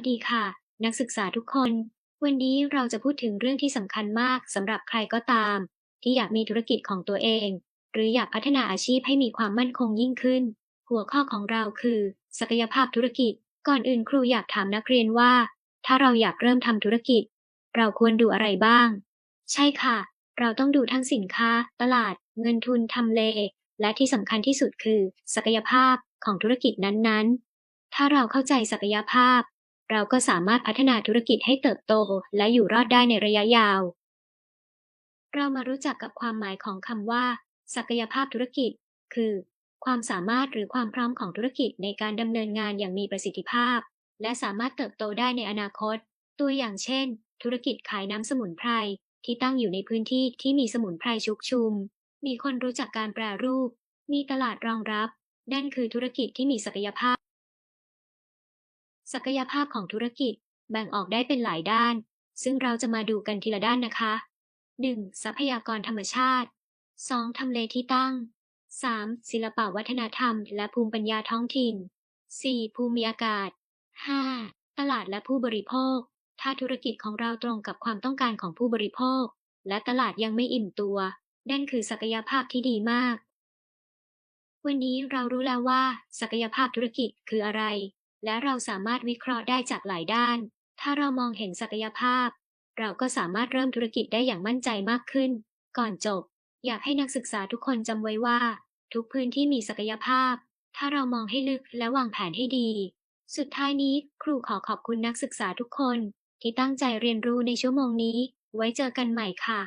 วัสดีค่ะ นักศึกษาทุกคน วันนี้เราจะพูดถึงเรื่องที่สำคัญมากสำหรับใครก็ตาม ที่อยากมีธุรกิจของตัวเอง หรืออยากพัฒนาอาชีพให้มีความมั่นคงยิ่งขึ้น หัวข้อของเราคือ ศักยภาพธุรกิจ ก่อนอื่นครูอยากถามนักเรียนว่า ถ้าเราอยากเริ่มทำธุรกิจ เราควรดูอะไรบ้าง ใช่ค่ะ เราต้องดูทั้งสินค้า ตลาด เงินทุนทำเล และที่สำคัญที่สุดคือ ศักยภาพของธุรกิจนั้นๆถ้าเราเข้าใจศักยภาพ เราก็สามารถพัฒนาธุรกิจให้เติบโตและอยู่รอดได้ในระยะยาว เรามารู้จักกับความหมายของคำว่า ศักยภาพธุรกิจ คือ ความสามารถหรือความพร้อมของธุรกิจในการดำเนินงานอย่างมีประสิทธิภาพ และสามารถเติบโตได้ในอนาคต ตัวอย่างเช่น ธุรกิจขายน้ำสมุนไพรที่ตั้งอยู่ในพื้นที่ที่มีสมุนไพรชุกชุม มีคนรู้จักการแปรรูป มีตลาดรองรับ นั่นคือธุรกิจที่มีศักยภาพ ศักยภาพของธุรกิจแบ่งออกได้เป็นหลายด้าน ซึ่งเราจะมาดูกันทีละด้านนะคะ 1. ทรัพยากรธรรมชาติ 2. ทำเลที่ตั้ง 3. ศิลปวัฒนธรรม และภูมิปัญญาท้องถิ่น 4. ภูมิอากาศ 5. ตลาดและผู้บริโภค ถ้าธุรกิจของเราตรงกับความต้องการของผู้บริโภค และตลาดยังไม่อิ่มตัว นั่นคือศักยภาพที่ดีมาก วันนี้เรารู้แล้วว่า ศักยภาพธุรกิจคืออะไร และเราสามารถวิเคราะห์ได้จากหลายด้าน ถ้าเรามองเห็นศักยภาพ เราก็สามารถเริ่มธุรกิจได้อย่างมั่นใจมากขึ้น ก่อนจบ อยากให้นักศึกษาทุกคนจำไว้ว่า ทุกพื้นที่มีศักยภาพ ถ้าเรามองให้ลึกและวางแผนให้ดี สุดท้ายนี้ครูขอขอบคุณนักศึกษาทุกคน ที่ตั้งใจเรียนรู้ในชั่วโมงนี้ ไว้เจอกันใหม่ค่ะ